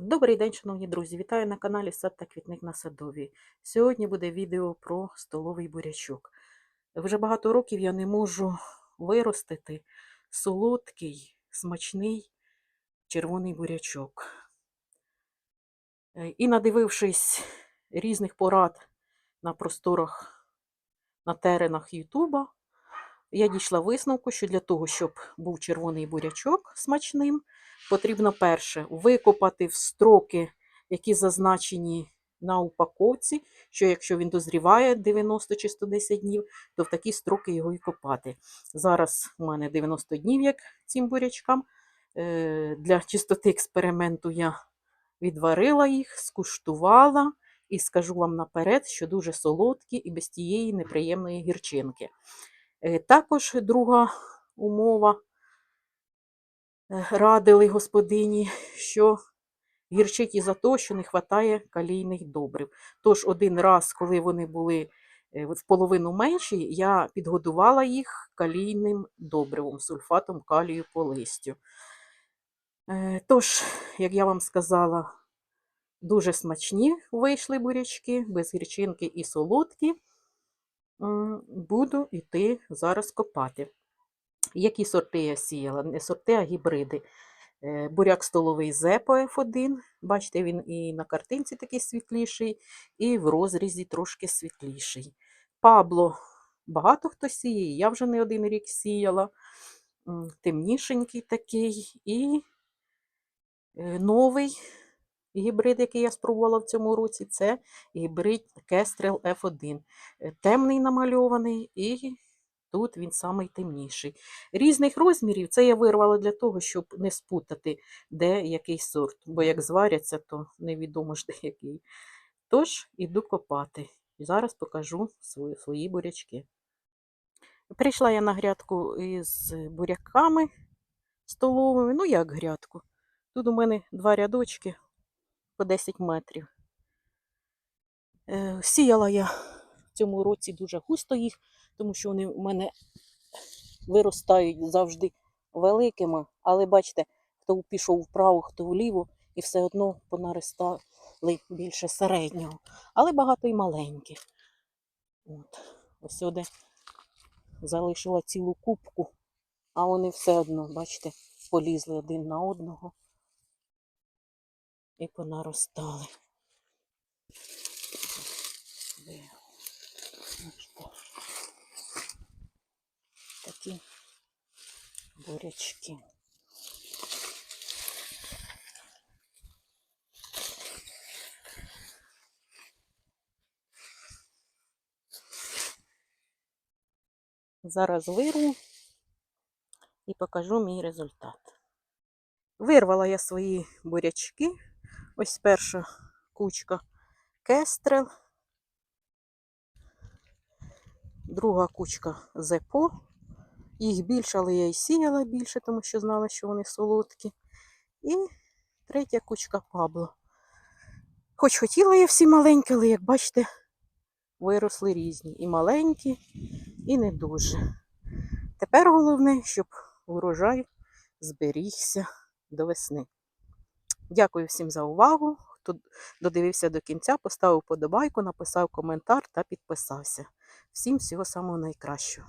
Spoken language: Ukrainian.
Добрий день, шановні друзі! Вітаю на каналі Сад та Квітник на Садовій. Сьогодні буде відео про столовий бурячок. Вже багато років я не можу виростити солодкий, смачний червоний бурячок. Е, І надивившись різних порад на просторах, на теренах Ютуба, я дійшла висновку, що для того, щоб був червоний бурячок смачним, потрібно перше викопати в строки, які зазначені на упаковці, що якщо він дозріває 90 чи 110 днів, то в такі строки його і копати. Зараз у мене 90 днів, як цим бурячкам. Е, Для чистоти експерименту я відварила їх, скуштувала і скажу вам наперед, що дуже солодкі і без тієї неприємної гірчинки. Е, Також друга умова е, радили господині, що гірчить із-за того, що не вистачає калійних добрив. Тож один раз, коли вони були е, в половину менші, я підгодувала їх калійним добривом, сульфатом калію по листю. Тож, як я вам сказала, дуже смачні вийшли бурячки, без гірчинки і солодкі. Буду йти зараз копати. Які сорти я сіяла? Не сорти, а гібриди. Е, Буряк столовий Зепо F1. Бачите, він і на картинці такий світліший, і в розрізі трошки світліший. Пабло багато хто сіє, я вже не один рік сіяла. Темнішенький такий. І е, новий гібрид, який я спробувала в цьому році, це гібрид Kestrel F1. Е, Темний намальований, і тут він самий темніший. Різних розмірів це я вирвала для того, щоб не спутати, де який сорт. Бо як зваряться, то невідомо ж де який. Тож, іду копати. Зараз покажу свої, свої бурячки. Прийшла я на грядку із буряками столовими. Ну, як грядку. Тут у мене два рядочки по 10 метрів. Е, Сіяла я в цьому році дуже густо їх, тому що вони у мене виростають завжди великими. Але бачите, хто пішов вправо, хто вліво, і все одно понаростали більше середнього. Але багато і маленьких. От. Ось сюди залишила цілу кубку, а вони все одно, бачите, полізли один на одного і понаростали. Такі бурячки. Зараз вирву і покажу мій результат. Вирвала я свої бурячки. Ось перша кучка кестрел, друга кучка зепо. Їх більше, але я і сіяла більше, тому що знала, що вони солодкі. І третя кучка пабло. Хоч хотіла я всі маленькі, але, як бачите, виросли різні. І маленькі, і не дуже. Тепер головне, щоб урожай зберігся до весни. Дякую всім за увагу. Хто додивився до кінця, поставив подобайку, написав коментар та підписався. Всім всього самого найкращого.